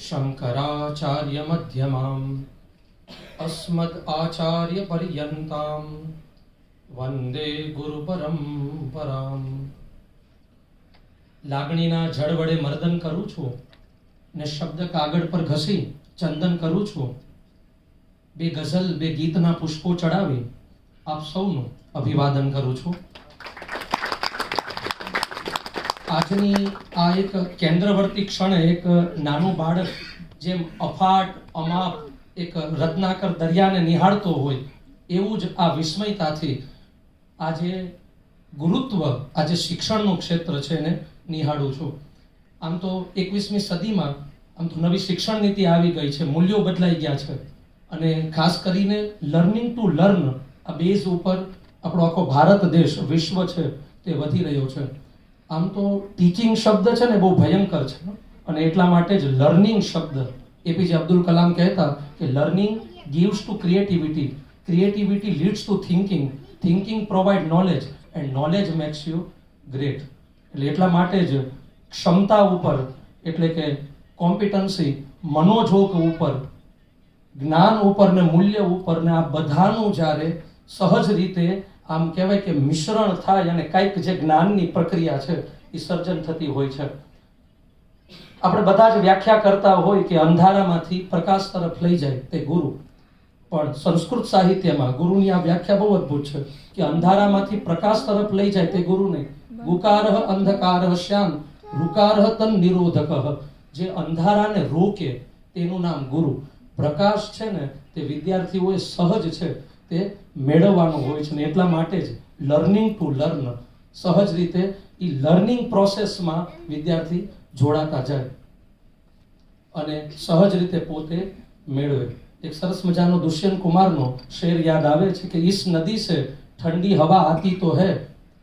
शङ्कराचार्यमध्यमाम् अस्मदाचार्यपर्यन्तां વંદે ગુરુ પરંપરામ લાગણીના જળ વડે મર્દન કરું છું ને શબ્દ કાગળ પર ઘસી ચંદન કરું છું બે ગઝલ બે ગીતના પુષ્પો ચડાવી આપ સૌનું અભિવાદન કરું છું આજની આ એક કેન્દ્રવર્તી ક્ષણે એક નાનું બાળક જેમ અફાટ, અમાપ, એક રત્નાકર દરિયાને નિહાળતો હોય, એવું જ આ વિસ્મયતાથી આજે ગુરુત્વ, આજે શિક્ષણનું ક્ષેત્ર છે એને નિહાળું છું. આમ તો એકવીસમી સદીમાં આમ તો નવી શિક્ષણ નીતિ આવી ગઈ છે, મૂલ્યો બદલાઈ ગયા છે. અને ખાસ કરીને લર્નિંગ ટુ લર્ન, આ બેઝ ઉપર આપણો આખો ભારત દેશ, વિશ્વ છે, તે વધી રહ્યો છે. આમ તો ટીચિંગ શબ્દ છે ને બહુ ભયંકર છે. અને એટલા માટે જ લર્નિંગ શબ્દ એપીજે અબ્દુલ કલામ કહેતા કે learning gives to creativity creativity leads to thinking thinking provide knowledge and knowledge makes you great એટલે એટલા માટે જ ક્ષમતા ઉપર, એટલે કે કોમ્પિટન્સી મનોજોગ ઉપર, જ્ઞાન ઉપર ને મૂલ્ય ઉપર ને આ બધાનું જ્યારે સહજ રીતે આમ કહેવાય કે મિશ્રણ થાય અને કંઈક જે જ્ઞાનની પ્રક્રિયા છે, એ સર્જન થતી હોય છે. આપણે બધા જ વ્યાખ્યા કરતા હોય કે અંધારામાંથી પ્રકાશ તરફ લઈ જાય તે ગુરુ. પણ સંસ્કૃત સાહિત્યમાં ગુરુની આ વ્યાખ્યા બહુ અદ્ભુત છે કે અંધારામાંથી પ્રકાશ તરફ લઈ જાય તે ગુરુ નહીં ગુકારહ અંધકારહ શ્યામ, રુકારહ તન નિરોધક. જે અંધારાને રોકે તેનું નામ ગુરુ. પ્રકાશ છે ને તે વિદ્યાર્થીઓએ સહજ છે તે મેળવવાનું હોય છે ને એટલા માટે જ લર્નિંગ ટુ લર્ન સહજ રીતે એ લર્નિંગ પ્રોસેસમાં વિદ્યાર્થી જોડાતા જાય અને સહજ રીતે પોતે મેળવે. એક સરસ મજાનો દુષ્યંત કુમારનો શેર યાદ આવે છે કે ઈસ નદી છે ઠંડી હવા આતી તો હે,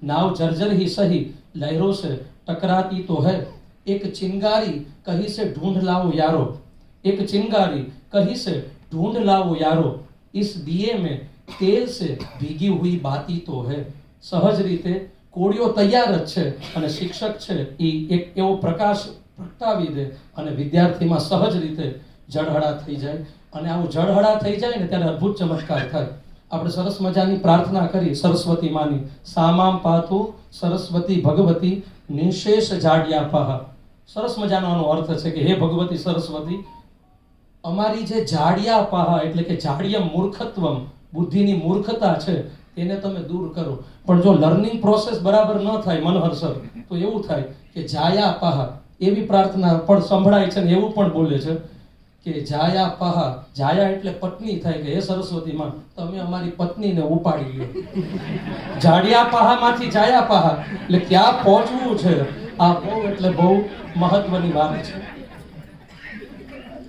નાવ જર્જર હી સહી, લહેરો છે ટકરાતી તો હૈ. એક ચિંગારી કહી સે ઢૂંઢ લાવો યારો. એક ચિંગારી કહી સે ढूंढ लाओ यारो इस दिए में તેલ से ભીગી હુઈ બાતી તો હે સહજ રીતે કોળીઓ તૈયાર જ છે અને શિક્ષક છે એ એક એવો પ્રકાશ પ્રગટાવી દે અને વિદ્યાર્થીમાં સહજ રીતે જળહળા થઈ જાય અને આવું જળહળા થઈ જાય ને ત્યારે અદ્ભુત ચમત્કાર થાય આપણે સરસ મજાની પ્રાર્થના કરી સરસ્વતી માની સામામ પાતુ સરસ્વતી ભગવતી નિશેષ જાડિયા પાહ સરસ મજાનો આનો અર્થ છે કે હે ભગવતી સરસ્વતી અમારી જે જાડિયા પાહા એટલે કે જાડિય મૂર્ખત્વમ, બુદ્ધિની મૂર્ખતા છે, તેને તમે દૂર કરો. પણ જો લર્નિંગ પ્રોસેસ બરાબર ન થાય, મનહર સર, તો એવું થાય કે જાયા પાહા, એવી પ્રાર્થના પણ સંભળાય છે ને એવું પણ બોલે છે કે જાયા પાહા, જાયા એટલે પત્ની થાય કે, હે સરસ્વતી માં તમે અમારી પત્નીને ઉપાડી લો જાડિયા પાહામાંથી જાયા પાહા, એટલે ક્યાં પહોંચવું છે? આ બહુ એટલે બહુ મહત્વની વાત છે.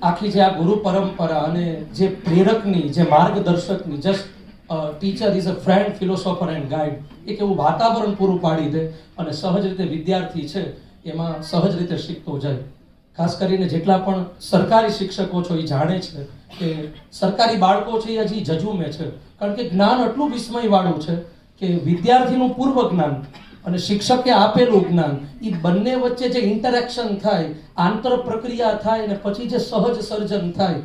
આખી જે આ ગુરુ પરંપરા અને જે પ્રેરકની, જે માર્ગદર્શકની just teacher is a friend philosopher and guide એક એવું વાતાવરણ પૂરું પાડી દે અને સહજ રીતે વિદ્યાર્થી છે, એમાં સહજ રીતે શીખતો જાય. ખાસ કરીને જેટલા પણ સરકારી શિક્ષકો છો એ જાણે છે કે સરકારી બાળકો છે એ હજી જજુમે છે. કારણ કે જ્ઞાન એટલું વિસ્મયવાળું છે કે વિદ્યાર્થીનું પૂર્વ જ્ઞાન અને શિક્ષકે આપેલું જ્ઞાન એ બંને વચ્ચે જે ઇન્ટરેક્શન થાય, આંતર પ્રક્રિયા થાય અને પછી જે સહજ સર્જન થાય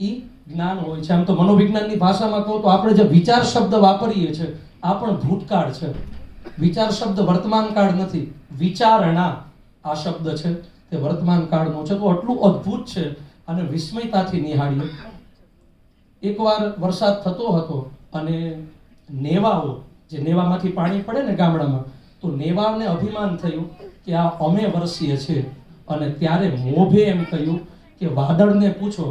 એ જ્ઞાન હોય છે. આમ તો મનોવિજ્ઞાનની ભાષામાં કહું તો આપણે જે વિચાર શબ્દ વાપરીએ છીએ આ પણ ભૂતકાળ છે. વિચાર શબ્દ વર્તમાન કાળ નથી, વિચારણા આ શબ્દ છે, તે વર્તમાન કાળનો છે. તો આટલું અદ્ભુત છે અને વિસ્મયતાથી નિહાળીએ. એકવાર વરસાદ થતો હતો અને નેવાઓ, જે નેવામાંથી પાણી પડે ને ગામડામાં તો નેવાને અભિમાન થયું કે આ અમે વરસીએ છીએ અને ત્યારે મોભે એમ કહ્યું કે વાદળને પૂછો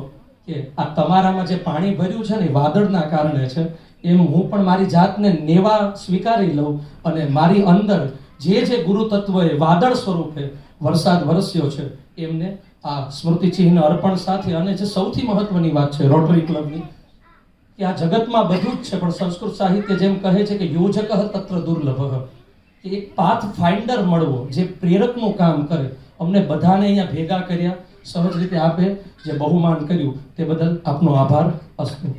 કે આ તમારામાં જે પાણી ભર્યું છે ને વાદળના કારણે છે, એમ હું પણ મારી જાતને નેવા સ્વીકારી લઉં અને મારી અંદર જે જે ગુરુ તત્વએ વાદળ સ્વરૂપે વરસાદ વરસ્યો છે, એમને આ સ્મૃતિ ચિહ્ન અર્પણ સાથે અને જે સૌથી મહત્વની વાત છે રોટરી ક્લબની, કે આ જગતમાં બધું જ છે, પણ સંસ્કૃત સાહિત્ય જેમ કહે છે કે યોજક તત્ર દુર્લભ. એક પાથ ફાઇન્ડર મળવો જે પ્રેરકનું કામ કરે. અમને બધાને અહીંયા ભેગા કર્યા. સહજ રીતે આપે. જે બહુમાન કર્યું, તે બદલ આપનો આભાર. અસ્તુ.